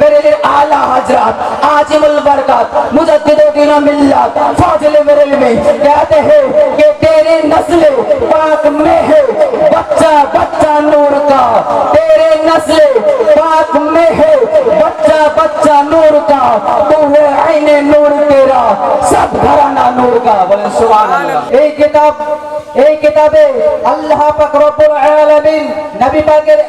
میرے اعلیٰ حضرات آجم البرکات مجدد دین ملت، فاضل مرل میں کہتے ہیں کہ تیرے نسل پاک میں ہے، بچہ بچہ نور کا، تیرے نسل پاک میں है बच्चा बच्चा नूर का तू है आईने नूर तेरा सब घराना नूर का बोले सुभान अल्लाह এই কিতাব এই কিতাবে আল্লাহ পাক রব্বুল আলামিন নবী পাকের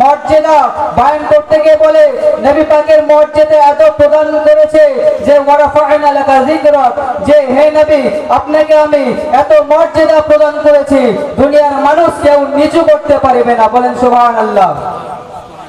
মর্যাদা বয়ান করতে গিয়ে বলে নবী পাকের মর্যাদা এত প্রদান করেছে যে ওয়ারাফা'না লাকা যিকরাক যে হে নবী আপনাকে আমি এত মর্যাদা প্রদান করেছি দুনিয়ার মানুষ কেউ নিচু করতে পারবে না বলেন সুবহানাল্লাহ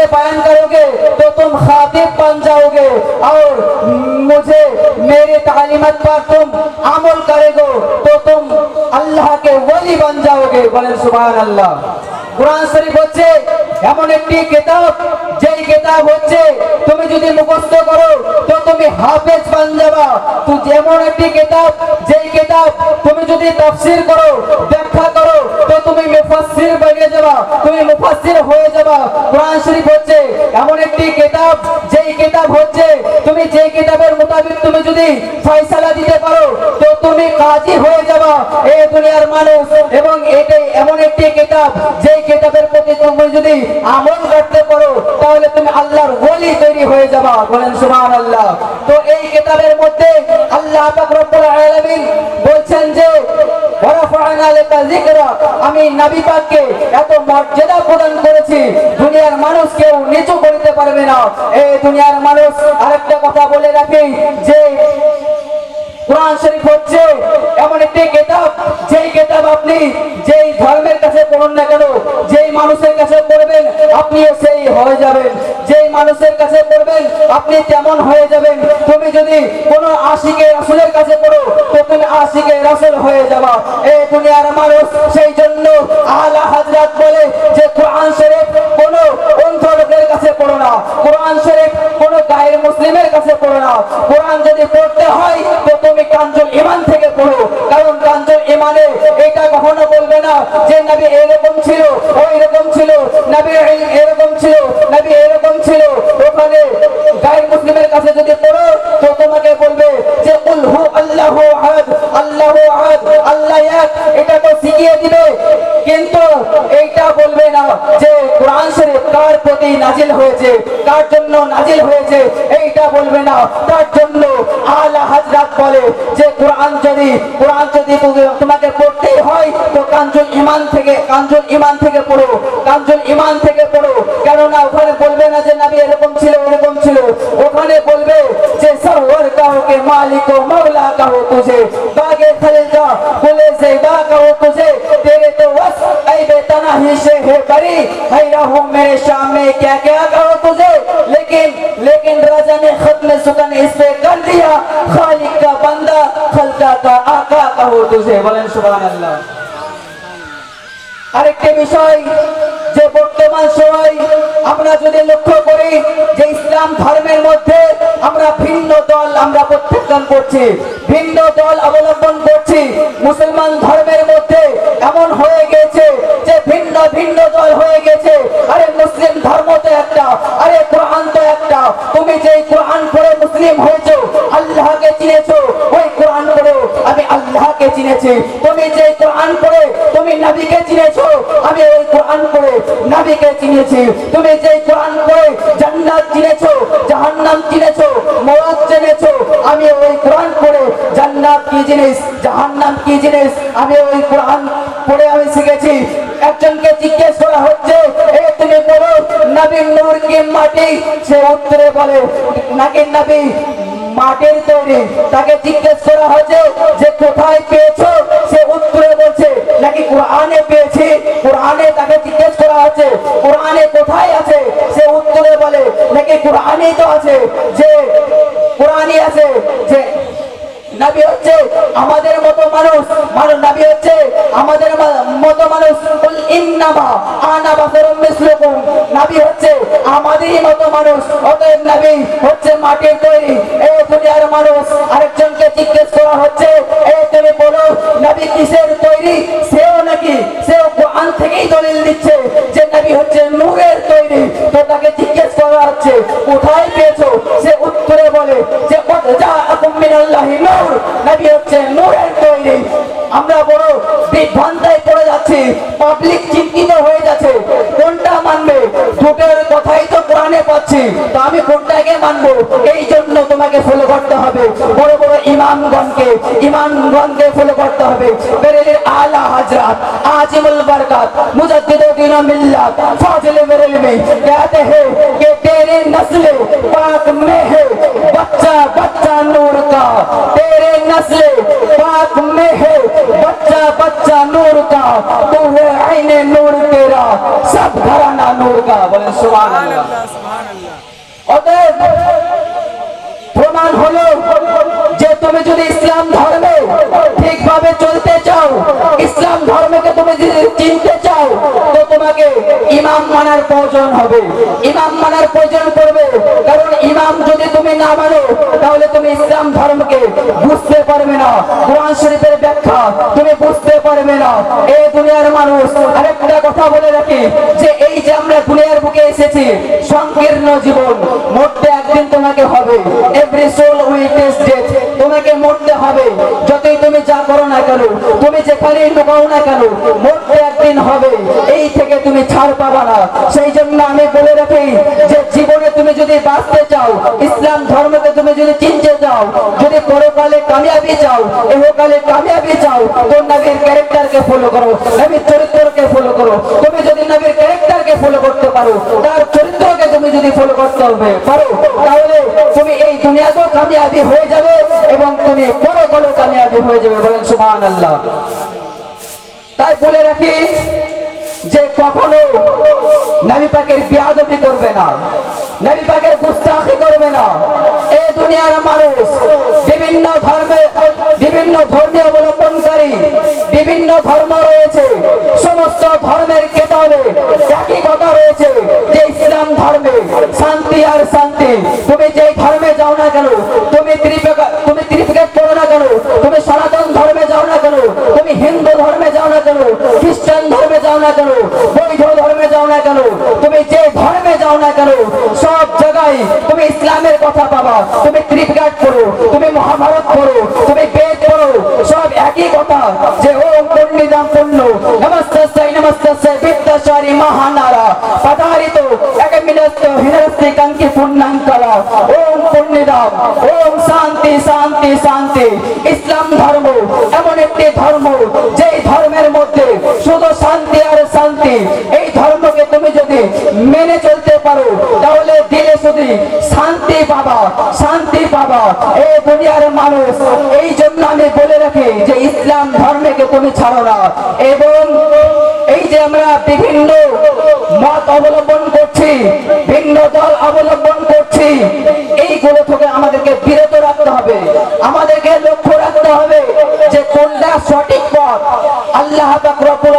मुझे बयान करोगे तो तुम खातिब बन जाओगे और मुझे मेरी तालीमत पर तुम अमल करेगो तो तुम अल्लाह के वली बन जाओगे बोले सुभान अल्लाह কোরআন শরীফ হচ্ছে এমন একটি কিতাব যেই কিতাব হচ্ছে তুমি যদি মুখস্থ করো তো তুমি হাফেজ বান যাবা তো যেমন একটি কিতাব যেই কিতাব তুমি যদি তাফসীর করো, ব্যাখ্যা করো, তো তুমি মুফাসসির বনে যাবা, তুমি মুফাসসির হয়ে যাবা। কোরআন শরীফ হচ্ছে এমন একটি কিতাব, যেই কিতাব হচ্ছে তুমি যেই কিতাবের মোতাবেক তুমি যদি ফয়সালা দিতে পারো, তো তুমি কাজী হয়ে যাবা। এই দুনিয়ার মানুষ, এবং এটাই এমন একটি কিতাব, যেই কিতাবের প্রতি তুমি যদি আমল করতে পারো, তাহলে তুমি আল্লাহর ওলি তৈরি হয়ে যাবা। বলেন সুবহানাল্লাহ। তো এই কিতাবের মধ্যে আল্লাহ পাক রব্বুল আলামিন বলছেন আমি নবী পাককে এত মর্যাদা প্রদান করেছি, দুনিয়ার মানুষ কেউ নিচু করতে পারবে না। এই দুনিয়ার মানুষ, আরেকটা কথা বলে রাখি, যে কোরআন শরীফ হচ্ছে এমন একটি কিতাব, যেই কিতাব আপনি যেই ধর্মের কাছে পড়ুন না কেন, যেই মানুষের কাছে পড়বেন, আপনিও সেই হয়ে যাবেন। যেই মানুষের কাছে পড়বেন, আপনি তেমন হয়ে যাবেন। তুমি যদি কোনো আশিকে রাসূলের কাছে পড়ো আশিকে রাসূল হয়ে যাবা। এই দুনিয়ার মানুষ সেই জন্য আলা হযরত বলে যে কোরআন শরীফ কোনো অন্ধ লোকের কাছে পড়ো না। কোরআন শরীফ কোনো গায়ের মুসলিমের কাছে পড়ো না। কোরআন যদি পড়তে হয় তো তুমি কাঞ্জুল ইমান থেকে পড়ো। কারণ কাঞ্জুল ইমানে এটা কখনো বলবে না যে নবী এরকম ছিল ওই রকম ছিল, নবী এরকম ছিল, নবী এরকম ছিল। ওখানে গায়ের মুসলিমের কাছে যদি পড়ো তো দিবে কিন্তু এইটা বলবে না যে কোরআন শরীফ কার প্রতি নাজিল হয়েছে, কার জন্য নাজিল হয়েছে, এইটা বলবে না। তার জন্য আলা হাজরাত বলে যে কোরআন যদি কোরআন যদি তোমাকে পড়তেই হয়, তো কাঞ্জুল ইমান থেকে, কাঞ্জুল ইমান থেকে পড়ো, কাঞ্জুল ইমান থেকে পড়ো। কেননা ওখানে বলবে না যে নবী এরকম ছিল এরকম ছিল। ওখানে বলবে যে সরওয়ার কাহো কে মালিক ও মৌলা কাহো তুঝে বাগে খলিজা বলে জেবা কাহো तुझे तेरे तो बस ऐ बेतना ही से है बरी हैरा हूँ मेरे सामने क्या क्या कहो तुझे लेकिन लेकिन राजा ने खत में सुकन इस पे कर दिया खालिक का बंदा खलका का आका कहो तुझे बोलें सुभान अल्लाह আরেকটি বিষয় যে বর্তমান সময় আমরা যদি লক্ষ্য করি যে ইসলাম ধর্মের মধ্যে আমরা ভিন্ন দল আমরা প্রত্যাখ্যান করছি ভিন্ন দল অবলম্বন করছি মুসলমান ধর্মের মধ্যে এমন হয়ে গেছে যে ভিন্ন ভিন্ন দল হয়ে গেছে। আরে মুসলিম ধর্ম তো একটা, আরে কোরআন তো একটা। তুমি যে কোরআন পড়ে মুসলিম হয়েছো, আল্লাহকে চিনেছো, ওই কোরআন পড়ে আমি আল্লাহকে চিনেছি। তুমি যে কোরআন পড়ে, তুমি নবীকে চিনেছো, আমি ওই কোরআন পড়ে নবীকে চিনেছি। তুমি যে কোরআন পড়ে জান্নাত চিনেছো, জাহান্নাম চিনেছো মওত চিনেছো আমি ওই জান্নাত কি জিনিস? জাহান্নাম কি জিনিস? আমি ওই কোরআন পড়ে আমি শিখেছি। একজনকে জিজ্ঞেস করা হচ্ছে, এ তুমি বলো নবীর নূর কি মাটি? সে উত্তরে বলে, নাকি নবী মাটির তৈরি? তাকে জিজ্ঞেস করা হয়েছে যে কোথায় পেয়েছ? সে উত্তরে বলছে, নাকি কোরআনে পেয়েছি? কোরআনে তাকে জিজ্ঞেস করা হচ্ছে, কোরআনে কোথায় আছে? সে উত্তরে বলে, নাকি কোরআনেই তো আছে? যে কোরআন আছে, যে নবী হচ্ছে আমাদের মতো মানুষ। মানুষ নবী হচ্ছে আমাদের মতো মানুষ। ইন্নামা আনা বাসারুম মিসলুকুম। নবী হচ্ছে আমাদেরই মতো মানুষ। অতএব নবী হচ্ছে মাটির তৈরি। এই দুনিয়ার মানুষ। আরেকজনকে জিজ্ঞেস করা হচ্ছে এই তুমি বলো, নবী কিসের তৈরি? সেও নাকি, সেও কোরআন থেকেই দলিল দিচ্ছে যে নবী হচ্ছে নূরের তৈরি? তো তাকে জিজ্ঞেস করা হচ্ছে, কোথায় পেয়েছ? সে উত্তরে বলে যে কত যা আকুম মিনাল্লাহি নূর নবী হচ্ছে নূরের তৈরি আমরা বড় বিভ্রান্তায় পড়ে যাচ্ছি পাবলিক চিন্তিত হয়ে যাচ্ছে কোনটা মানবে দুটোর কথাই তো কোরআনে পাচ্ছি তো আমি কোনটাকে মানবো এই জন্য তোমাকে ফলো করতে হবে বড় বড় ইমামগণকে ইমামগণকে ফলো করতে হবে বেরেলির আলা হজরত আজিমুল बरकत मुजद्दिद दीन मिल्लत फाजिल मेरे में कहते हैं कि तेरे नस्ल पाक में है তোরে আইনে নূর তেরা সব ঘরানা নূর কা প্রমাণ হলো যে তুমি যদি ইসলাম ধর্মে ঠিকভাবে চলতে চাও ইসলাম ধর্মকে তুমি যদি চিনতে মানার প্রয়োজন হবে। ইমাম মানার প্রয়োজন পড়বে। কারণ ইমাম যদি তুমি না মানো, তাহলে তুমি ইসলাম ধর্মকে বুঝতে পারবে না। কোরআন শরীফের ব্যাখ্যা তুমি বুঝতে পারবে না। এই দুনিয়ার মানুষ, আরেকটা কথা বলে রাখি, যে এই যে আমরা দুনিয়ার বুকে এসেছি, সংকীর্ণ জীবন মরতে একদিন তোমাকে হবে। Every soul will taste death তোমাকে মরতে হবে। যতই তুমি যা করো না কেন, তুমি যেখানেই লুকাও না কেন, মরতে একদিন হবে। এই থেকে তুমি ছাড় পাবা না। সেই জন্য আমি বলে রাখি যে জীবনে তুমি যদি বাঁচতে চাও, ইসলাম ধর্মকে তুমি যদি চিনতে চাও, যদি পরকালে কামিয়াবি চাও এহকালে কামিয়াবি চাও, তো নবীর ক্যারেক্টারকে ফলো করো, নবীর চরিত্রকে ফলো করো। তুমি যদি নবীর ক্যারেক্টারকে ফলো করতে পারো, তার চরিত্রকে তুমি যদি ফলো করতে হবে, পারো? তাহলে তুমি এই দুনিয়াতেও কামিয়াবি হয়ে যাবে এবং তুমি পরকালে কামিয়াবি হয়ে যাবে বলেন সুবহান আল্লাহ তাই বলে রাখি যে কখনো নবী পাকের বিয়াদবি করবে না নবী পাকের গুস্তাখি করবে না। এই দুনিয়ার মানুষ বিভিন্ন ধর্মে, বিভিন্ন ধর্মীয় অবলম্বনকারী, বিভিন্ন ধর্ম রয়েছে, সমস্ত ধর্মের ধর্মে শান্তি আর শান্তি। তুমি যেই ধর্মে যাও না কেন, তুমি তুমি ত্রিপিকা পড়ো না কেন, তুমি সনাতন ধর্মে যাও না কেন, তুমি হিন্দু ধর্মে যাও না কেন, খ্রিস্টান ধর্মে যাও না কেন বৈধ ধর্মে যাও না কেন, তুমি যে ধর্মে যাও না কেন, সব জায়গায় তুমি ইসলামের কথা পাবা। তুমি ত্রিপিকাট পড়ো, তুমি মহাভারত পড়ো, তুমি বেদ পড়ো, সব একই কথা যে ওম পণ্ডিতাম পূর্ণ নমস্তস্যై কাঙ্কি পুণ্যাঙ্কলা ওম পণ্ডিতাম ওম শান্তি শান্তি শান্তি। ইসলাম ধর্ম এমন একটি ধর্ম, যেই ধর্মের মধ্যে শুধু শান্তি আর শান্তি। এই ধর্মকে তুমি যদি মেনে চলতে পারো, তাহলে দিলে শুধু শান্তি পাবা শান্তি পাবা। এই দুনিয়ার মানুষ, এই জন্য আমি বলে রাখি যে ইসলাম ধর্মকে তুমি ছাড়ো না। এবং এই যে আমরা বিভিন্ন মত অবলম্বন করছি, ভিন্ন দল অবলম্বন এইগুলো থেকে আমাদেরকে বিরত রাখতে হবে। আমাদেরকে লক্ষ্য রাখতে হবে যে কোনটা সঠিক পথ। আল্লাহ রব্বুল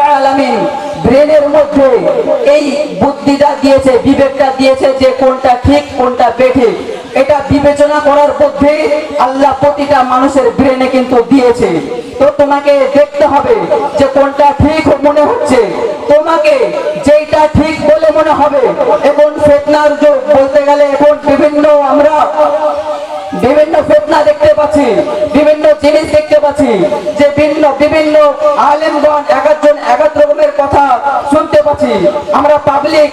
ব্রেনের মধ্যে এই বুদ্ধিটা দিয়েছে, বিবেকটা দিয়েছে যে কোনটা ঠিক, কোনটা বেঠিক। এটা বিবেচনা করার মধ্যে আল্লাহ প্রতিটা মানুষের ব্রেনে কিন্তু দিয়েছে। তো তোমাকে দেখতে হবে যে কোনটা ঠিক মনে হচ্ছে। তোমাকে যেটা ঠিক বলে মনে হবে এখন ফেতনার যুগ বলতে গেলে এখন বিভিন্ন ফেতনা দেখতে পাচ্ছি, বিভিন্ন জিনিস দেখতে পাচ্ছি, যে ভিন্ন, বিভিন্ন আলেমগণ এক একজন এক এক রকমের কথা শুনতে পাচ্ছি। আমরা পাবলিক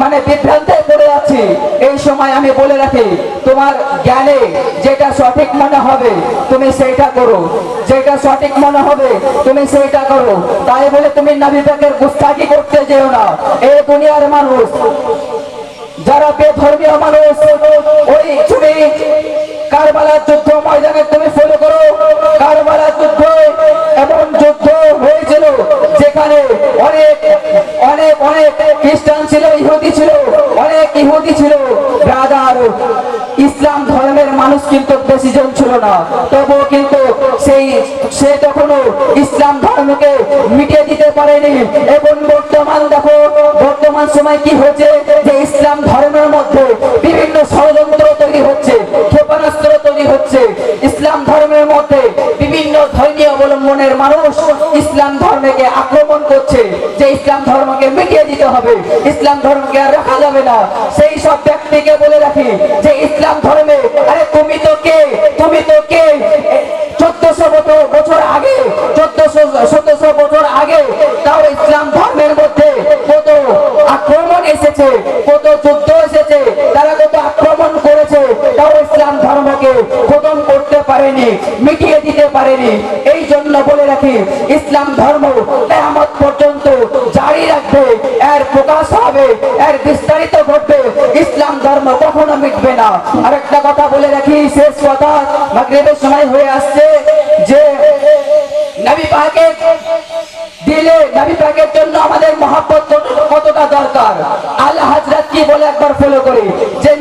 মানে বিভ্রান্তে পড়ে যাচ্ছি এই সময় আমি বলে রাখি, তোমার জ্ঞানে যেটা সঠিক মনে হবে, তুমি সেইটা করো। যেটা সঠিক মনে হবে, তুমি সেইটা করো। তাই বলে তুমি নবী পাকের গুস্তাকি করতে যেও না। এই দুনিয়ার মানুষ, যারা বেধর্মীয় মানুষ, ওই তুমি কারবালার যুদ্ধ ময়দানে তুমি ফলো করো। কারবালার যুদ্ধ এমন যুদ্ধ হয়েছিল যেখানে অনেক অনেক অনেক খ্রিস্টান ছিল, ইহুদি ছিল, অনেক ইহুদি ছিল। ব্রাদার, ইসলাম ধর্মের মানুষকে কিন্তু বেশি জন ছিল না। তবুও কিন্তু সেই, সে তখনও ইসলাম ধর্মকে মিটিয়ে দিতে পারেনি। এবং বর্তমান দেখো, বর্তমান সময় কি হচ্ছে যে ইসলাম ধর্মের অবলম্বনের মানুষ। ইসলাম ধর্মকে আক্রমণ করছে। যে ইসলাম ধর্মকে মিটিয়ে দিতে হবে, ইসলাম ধর্মকে আর রাখা যাবে না। সেই সব ব্যক্তিকে বলে রাখি যে ইসলাম ধর্মে, আরে তুমি তো কে? তুমি তো কে? চোদ্দশো বছর আগে, চোদ্দশো, সতেরোশো বছর আগে তাও ইসলাম ধর্মের মধ্যে কত আক্রমণ এসেছে, কত যুদ্ধ এসেছে, তারা কত আক্রমণ করেছে, তাও ইসলাম ধর্মকে খতম করতে পারেনি, মিটিয়ে পারেনি। এই জন্য বলে রাখি, ইসলাম ধর্ম কেয়ামত পর্যন্ত জারি রাখবে, এর প্রকাশ হবে, এর বিস্তারিত ঘটবে। ইসলাম ধর্ম কখনো মিটবে না। আরেকটা কথা বলে রাখি, শেষ কথা, মাগরিবের সময় হয়ে আসছে যে নবী পাকের দিলে, নবী পাকের জন্য আমাদের মহাব্বত কতটা দরকার? আল্লাহ হযরত কি বলে একবার ফলো করি। যে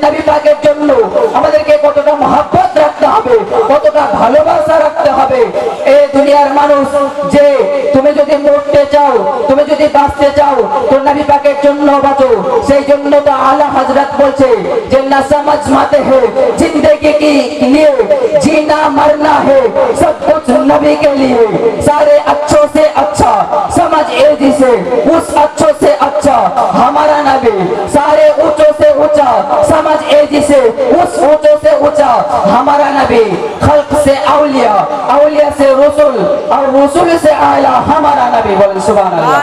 দুনিয়ার মানুষ، যে তুমি যদি মরতে চাও، তুমি যদি বাঁচতে চাও তো নবী পাকের জন্য বাঁচো। সেই জন্য তো আলা হজরত বলছে যে، না সমঝ মাতে হে، জিন্দগি কি লিয়ে جینا مرنا ہے سب کچھ نبی کے لیے سارے اچھوں سے اچھا سمجھ اے جسے اس اچھوں سے اچھا ہمارا نبی سارے اونچوں سے اونچا سمجھ اے جسے اس اونچوں سے اونچا ہمارا نبی خلق سے اولیاء রসুল আর রসুল সে আয়লা হামারা নবী বলেন সুবহানাল্লাহ।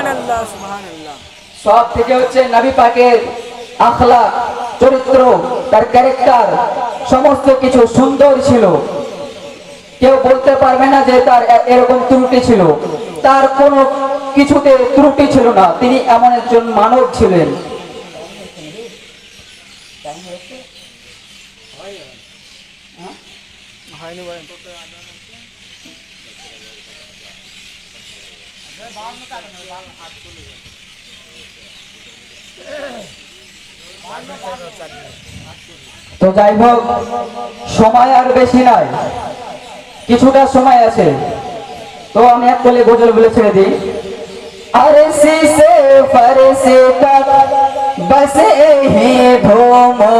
সব থেকে হচ্ছে নবী পাকের আখলা চরিত্র তার ক্যারেক্টার সমস্ত কিছু সুন্দর ছিল। কেউ বলতে পারবে না যে তার এরকম ত্রুটি ছিল। তার কোন কিছুতে ত্রুটি ছিল না। তিনি এমন একজন মানব ছিলেন। হয়নি তো যাই হোক, সময় আর বেশি নাই। কিছুটা সময় আছে। তো আমি এক কলে গোজল বলে ছেড়ে দিই। আরে সে, ফরসে তক বসে হে ধোমো